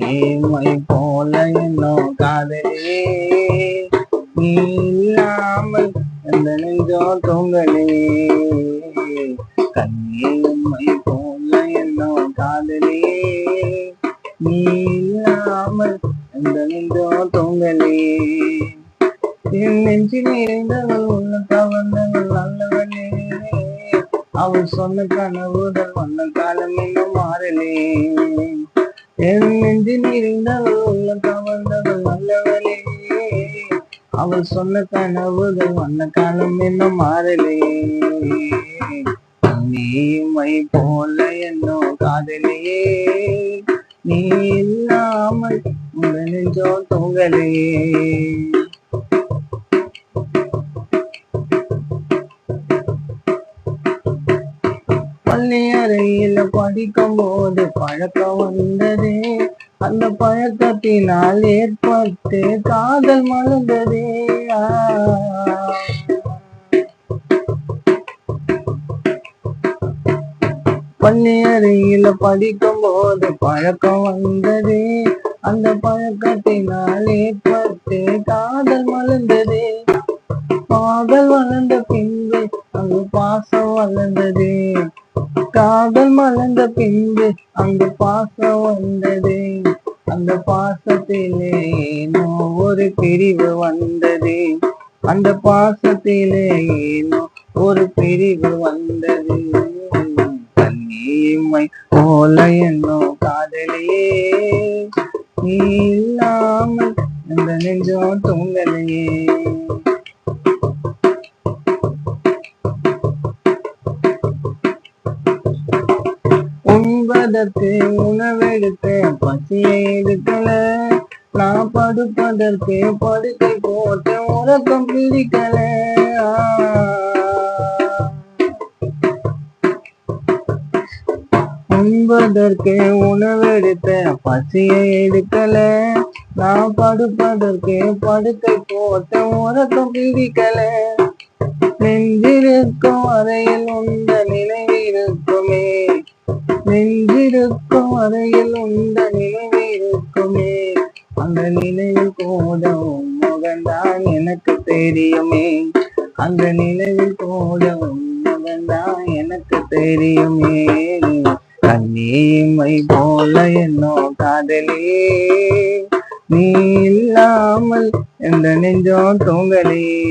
கண்ணீமை போல என்னோ காதலே நீ இல்லாமல் அந்த நெஞ்சோ தூங்கலே. கண்ணீமை போல என்னோ காதலே. நீ இல்லாமல் அந்த நெஞ்சோ தூங்கலே. என் நெஞ்சில் இருந்தவள் உள்ள கவர்ந்தவள் நல்லவனே அவள் சொன்ன கனவுகள் வந்த காலம் இன்னும் மாறலே. என் நெஞ்சில் நிறைந்தவள் கவர்ந்தவள் நல்லவனே அவள் சொன்ன கனவுகள் வந்த காலம் இன்னும் மாறலையே நீமை போல என்னோ காதலியே. நீ இல்லாமல் உடனே நெஞ்சோ பள்ளி அறையில படிக்கும் போது பழக்கம் வந்ததே. அந்த பழக்கத்தினால் ஏற்பட்டு காதல் மலர்ந்ததே. பள்ளி அறையில படிக்கும் போது பழக்கம் வந்ததே. அந்த பழக்கத்தினால் ஏற்பட்டு காதல் மலர்ந்ததே. காதல் வளர்ந்த பின்பு அங்கு பாசம் வளர்ந்தது. காதல் மலர்ந்த பின்பு அந்த பாசம் வந்தது. அந்த பாசத்திலே ஏனோ ஒரு பிரிவு வந்தது. அந்த பாசத்திலே ஏனோ ஒரு பிரிவு வந்தது. கண்ணீமை போல என்னோ காதலியே. நீ இல்லாமல் அந்த நெஞ்சம் தூங்கலையே. படுப்பதற்கு உணவெடுத்தேன் பசியை எடுக்கல. நான் படுப்பதற்கு படுக்கை போட்டு உறக்கம் பிடிக்கல உண்பதற்கு உணவெடுத்த பசியை எடுக்கல. நான் படுப்பதற்கு படுக்கை போட்டு உறக்கம் பிடிக்கல நெஞ்சிருக்கும் அறையில் உந்த நினைவிருக்குமே. நெஞ்சிருக்கும் உண்ட நினைவு இருக்குமே அந்த நினைவு கூட முகந்தான் எனக்கு தெரியுமே. அந்த நினைவில் கூட முகந்தான் எனக்கு தெரியுமே. கண்ணீமை போல என்னோ காதலே. நீ இல்லாமல் எந்த நெஞ்சோ தூங்கலே.